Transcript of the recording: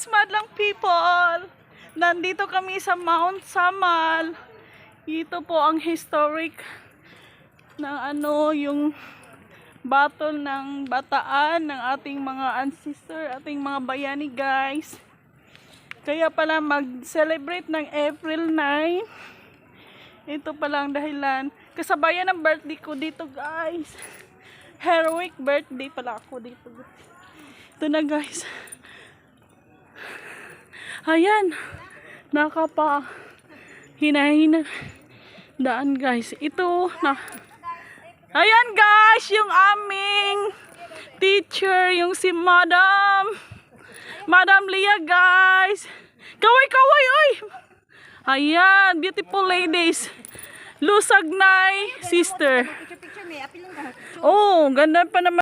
guys, madlang people. Nandito kami sa Mount Samal. Ito po ang historic ng ano, yung battle ng bataan ng ating mga ancestor, ating mga bayani guys. Kaya pala mag-celebrate ng April 9. Ito pala ang dahilan. Kasabayan ng birthday ko dito guys. Heroic birthday pala ako dito. Ito na guys. Ayan. Nakapa hinahina daan guys. Ito na Ayan guys, yung aming teacher, yung si Madam Madam Lia guys. Kaway kaway oy. Ayan, beautiful ladies. Lusagnay sister. Oh, ganda pa naman.